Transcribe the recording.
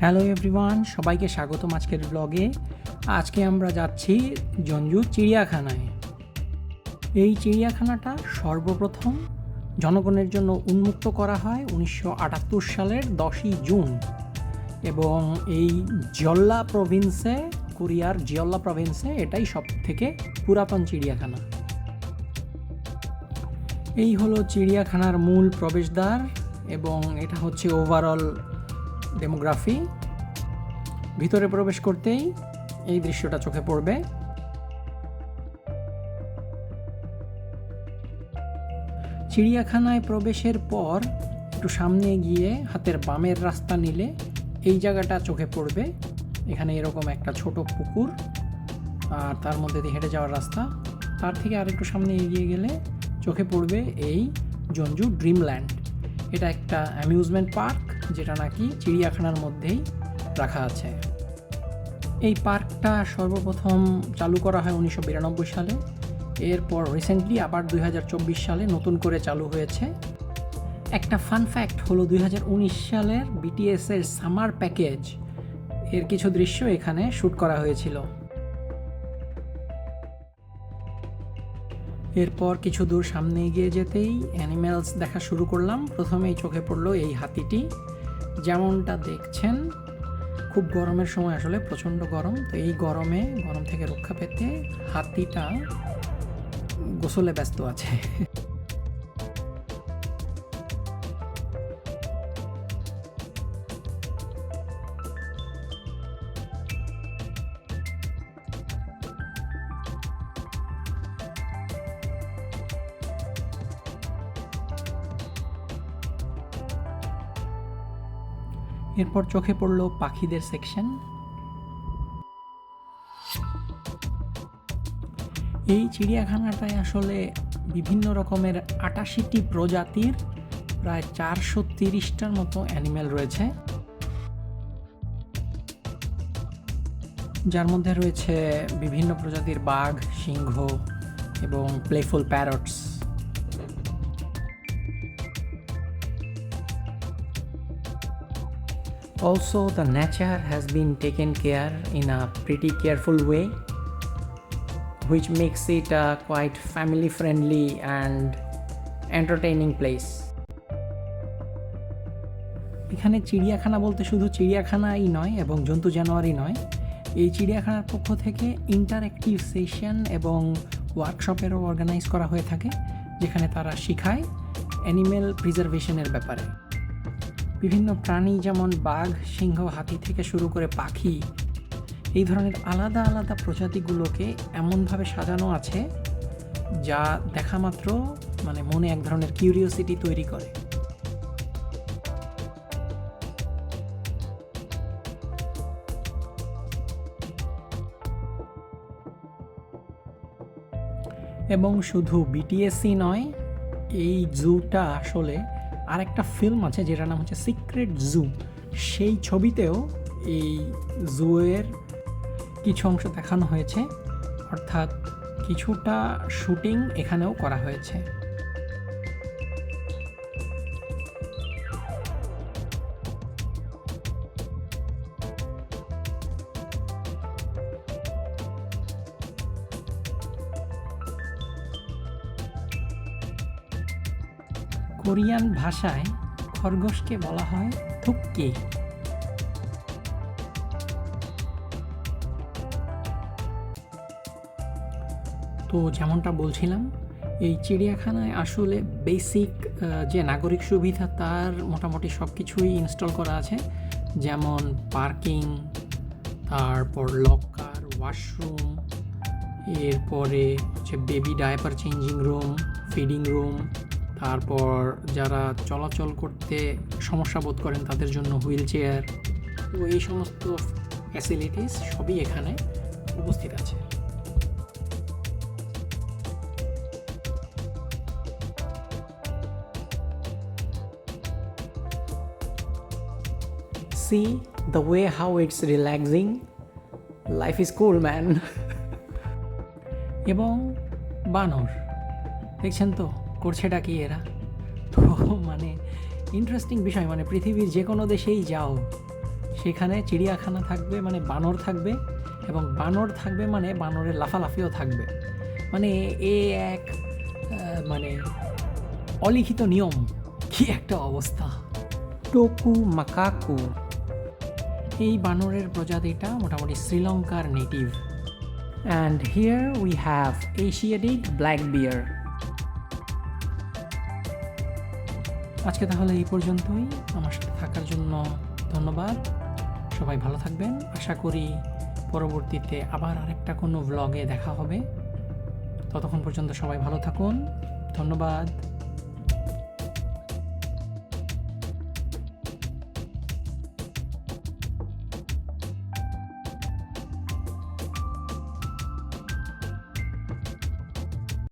Hello everyone সবাইকে স্বাগতম আজকের ব্লগে আজকে আমরা যাচ্ছি জঞ্জু চিড়িয়াখানায়। এই চিড়িয়াখানাটা সর্বপ্রথম জনগণের জন্য উন্মুক্ত করা হয় উনিশশো আটাত্তর সালের দশই জুন। এবং এই জল্লা প্রভিন্সে কোরিয়ার জিয়ল্লা প্রভিন্সে এটাই সব থেকে পুরাতন চিড়িয়াখানা। এই হলো চিড়িয়াখানার মূল প্রবেশদ্বার এবং এটা হচ্ছে ওভারঅল ডেমোগ্রাফি ভিতরে প্রবেশ করতেই এই দৃশ্যটা চোখে পড়বে। চিড়িয়াখানায় প্রবেশের পর একটু সামনে গিয়ে হাতের বামের রাস্তা নিলে এই জায়গাটা চোখে পড়বে। এখানে এরকম একটা ছোট পুকুর, আর তার মধ্যে দিয়ে হেঁটে যাওয়ার রাস্তা। তার থেকে আর একটু সামনে এগিয়ে গেলে চোখে পড়বে এই জঞ্জু ড্রিমল্যান্ড। এটা একটা অ্যামিউজমেন্ট পার্ক, যেটা নাকি চিড়িয়াখানার মধ্যেই রাখা আছে। এই পার্কটা সর্বপ্রথম চালু করা হয় উনিশশো বিরানব্বই সালে। এরপর রিসেন্টলি আবার দুই হাজার চব্বিশ সালে নতুন করে চালু হয়েছে। একটা ফান ফ্যাক্ট হলো দুই হাজার উনিশ সালের বিটিএসের সামার প্যাকেজ এর কিছু দৃশ্য এখানে শ্যুট করা হয়েছিল। এরপর কিছু দূর সামনে এগিয়ে যেতেই অ্যানিম্যালস দেখা শুরু করলাম। প্রথমেই চোখে পড়ল এই হাতিটি। যেমনটা দেখছেন খুব গরমের সময় আসলে প্রচণ্ড গরম, তো এই গরমে, গরম থেকে রক্ষা পেতে হাতিটা গোসলে ব্যস্ত আছে। এরপর চোখে পড়ল পাখিদের সেকশন। এই চিড়িয়াখানাটায় আসলে বিভিন্ন রকমের আটাশিটি প্রজাতির প্রায় চারশো তিরিশটার মতো অ্যানিম্যাল রয়েছে। যার মধ্যে রয়েছে বিভিন্ন প্রজাতির বাঘ, সিংহ এবং playful parrots. Also, the nature has been taken care in a pretty careful way, which makes it a quite family friendly and entertaining place. এখানে চিড়িয়াখানা বলতে শুধু চিড়িয়াখানাই নয় এবং জন্তু জানোয়ারই নয় এই চিড়িয়াখানার পক্ষ থেকে ইন্টারঅ্যাক্টিভ সেশন এবং ওয়ার্কশপেরও অর্গানাইজ করা হয়ে থাকে যেখানে তারা শেখায় অ্যানিমেল প্রিজার্ভেশনের ব্যাপারে বিভিন্ন প্রাণী যেমন বাঘ, সিংহ, হাতি থেকে শুরু করে পাখি, এই ধরনের আলাদা আলাদা প্রজাতিগুলোকে এমনভাবে সাজানো আছে যা দেখা মাত্র মানে মনে এক ধরনের কিউরিওসিটি তৈরি করে। এবং শুধু বিটিএসসি নয়, এই জুটা আসলে আর একটা ফিল্ম আছে যেটার নাম হচ্ছে সিক্রেট জু সেই ছবিতেও এই জুয়ের কিছু অংশ দেখানো হয়েছে, অর্থাৎ কিছুটা শুটিং এখানেও করা হয়েছে। কোরিয়ান ভাষায় খরগোশকে বলা হয় থুক্কি। তো যেমনটা বলছিলাম, এই চিড়িয়াখানায় আসলে বেসিক যে নাগরিক সুবিধা, তার মোটামুটি সব কিছুই ইনস্টল করা আছে। যেমন পার্কিং তারপর লকার ওয়াশরুম এরপরে হচ্ছে baby diaper changing room feeding room তারপর যারা চলাচল করতে সমস্যা বোধ করেন তাদের জন্য হুইল চেয়ার। তো এই সমস্ত ফ্যাসিলিটিস সবই এখানে উপস্থিত আছে। See the way how it's relaxing. Life is cool man. এবং বানর দেখছেন তো? করছেটা কি এরা? তো মানে ইন্টারেস্টিং বিষয় মানে পৃথিবীর যে কোনো দেশেই যাও। সেখানে চিড়িয়াখানা থাকবে মানে বানর থাকবে এবং বানর থাকবে মানে বানরের লাফালাফিও থাকবে। মানে এ এক মানে অলিখিত নিয়ম। কি একটা অবস্থা। টোকু মাকাকু। এই বানরের প্রজাতিটা মোটামুটি শ্রীলঙ্কার native and here we have Asiatic black bear আজকে তাহলে এই পর্যন্তই। আমার সাথে থাকার জন্য ধন্যবাদ। সবাই ভালো থাকবেন। আশা করি পরবর্তীতে আবার আরেকটা কোনো ব্লগে দেখা হবে। ততক্ষণ পর্যন্ত সবাই ভালো থাকুন। ধন্যবাদ।